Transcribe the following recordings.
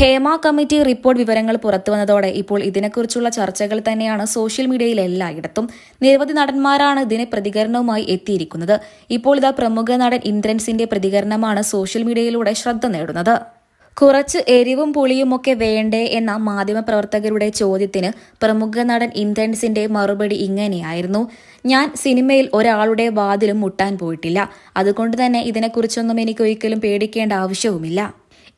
Hema committee report വിവരങ്ങൾ പുറത്തുവന്നതോടെ ഇപ്പോൾ ഇതിനെക്കുറിച്ചുള്ള ചർച്ചകൾ തന്നെയാണ് സോഷ്യൽ മീഡിയയിൽ എല്ലായിടത്തും. നിരവധി നടന്മാരാണ് ഇതിന് പ്രതികരണവുമായി എത്തിയിരിക്കുന്നത്. ഇപ്പോൾ ഇതാ പ്രമുഖ നടൻ ഇന്ദ്രൻസിന്റെ പ്രതികരണമാണ് സോഷ്യൽ മീഡിയയിലൂടെ ശ്രദ്ധ നേടുന്നത്. കുറച്ച് എരിവും പുളിയുമൊക്കെ വേണ്ടേ എന്ന മാധ്യമപ്രവർത്തകരുടെ ചോദ്യത്തിന് പ്രമുഖ നടൻ ഇന്ദ്രൻസിന്റെ മറുപടി ഇങ്ങനെയായിരുന്നു. ഞാൻ സിനിമയിൽ ഒരാളുടെ വാതിലും മുട്ടാൻ പോയിട്ടില്ല. അതുകൊണ്ട് തന്നെ ഇതിനെക്കുറിച്ചൊന്നും എനിക്ക് ഒരിക്കലും പേടിക്കേണ്ട ആവശ്യവുമില്ല.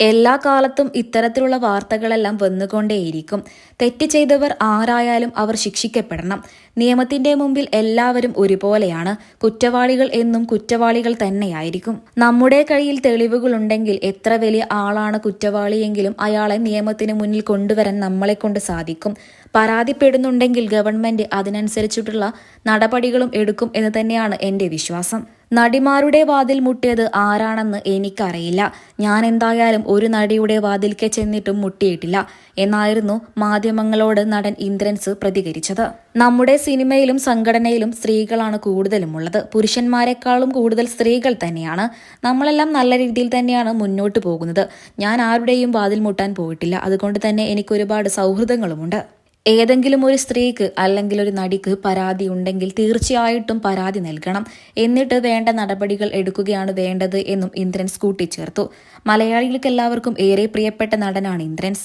എല്ലാ കാലത്തും ഇത്തരത്തിലുള്ള വാർത്തകളെല്ലാം വന്നുകൊണ്ടേയിരിക്കും. തെറ്റ് ചെയ്തവർ ആരായാലും അവർ ശിക്ഷിക്കപ്പെടണം. നിയമത്തിന്റെ മുമ്പിൽ എല്ലാവരും ഒരുപോലെയാണ്. കുറ്റവാളികൾ എന്നും കുറ്റവാളികൾ തന്നെയായിരിക്കും. നമ്മുടെ കയ്യിൽ തെളിവുകളുണ്ടെങ്കിൽ എത്ര വലിയ ആളാണ് കുറ്റവാളിയെങ്കിലും അയാളെ നിയമത്തിന് മുന്നിൽ കൊണ്ടുവരാൻ നമ്മളെ കൊണ്ട് സാധിക്കും. പരാതിപ്പെടുന്നുണ്ടെങ്കിൽ ഗവൺമെന്റ് അതിനനുസരിച്ചിട്ടുള്ള നടപടികളും എടുക്കും എന്ന് തന്നെയാണ് എന്റെ വിശ്വാസം. നടിമാരുടെ വാതിൽ മുട്ടിയത് ആരാണെന്ന് എനിക്കറിയില്ല. ഞാൻ എന്തായാലും ഒരു നടിയുടെ വാതിൽക്കെ ചെന്നിട്ടും മുട്ടിയിട്ടില്ല എന്നായിരുന്നു മാധ്യമങ്ങളോട് നടൻ ഇന്ദ്രൻസ് പ്രതികരിച്ചത്. നമ്മുടെ സിനിമയിലും സംഘടനയിലും സ്ത്രീകളാണ് കൂടുതലും ഉള്ളത് പുരുഷന്മാരെക്കാളും കൂടുതൽ സ്ത്രീകൾ തന്നെയാണ്. നമ്മളെല്ലാം നല്ല രീതിയിൽ തന്നെയാണ് മുന്നോട്ട് പോകുന്നത്. ഞാൻ ആരുടെയും വാതിൽ മുട്ടാൻ പോയിട്ടില്ല. അതുകൊണ്ട് തന്നെ എനിക്കൊരുപാട് സൗഹൃദങ്ങളുമുണ്ട്. ഏതെങ്കിലും ഒരു സ്ത്രീക്ക് അല്ലെങ്കിൽ ഒരു നടിക്ക് പരാതി ഉണ്ടെങ്കിൽ തീർച്ചയായിട്ടും പരാതി നൽകണം. എന്നിട്ട് വേണ്ട നടപടികൾ എടുക്കുകയാണ് വേണ്ടത് എന്നും ഇന്ദ്രൻസ് കൂട്ടിച്ചേർത്തു. മലയാളികൾക്ക് എല്ലാവർക്കും ഏറെ പ്രിയപ്പെട്ട നടനാണ് ഇന്ദ്രൻസ്.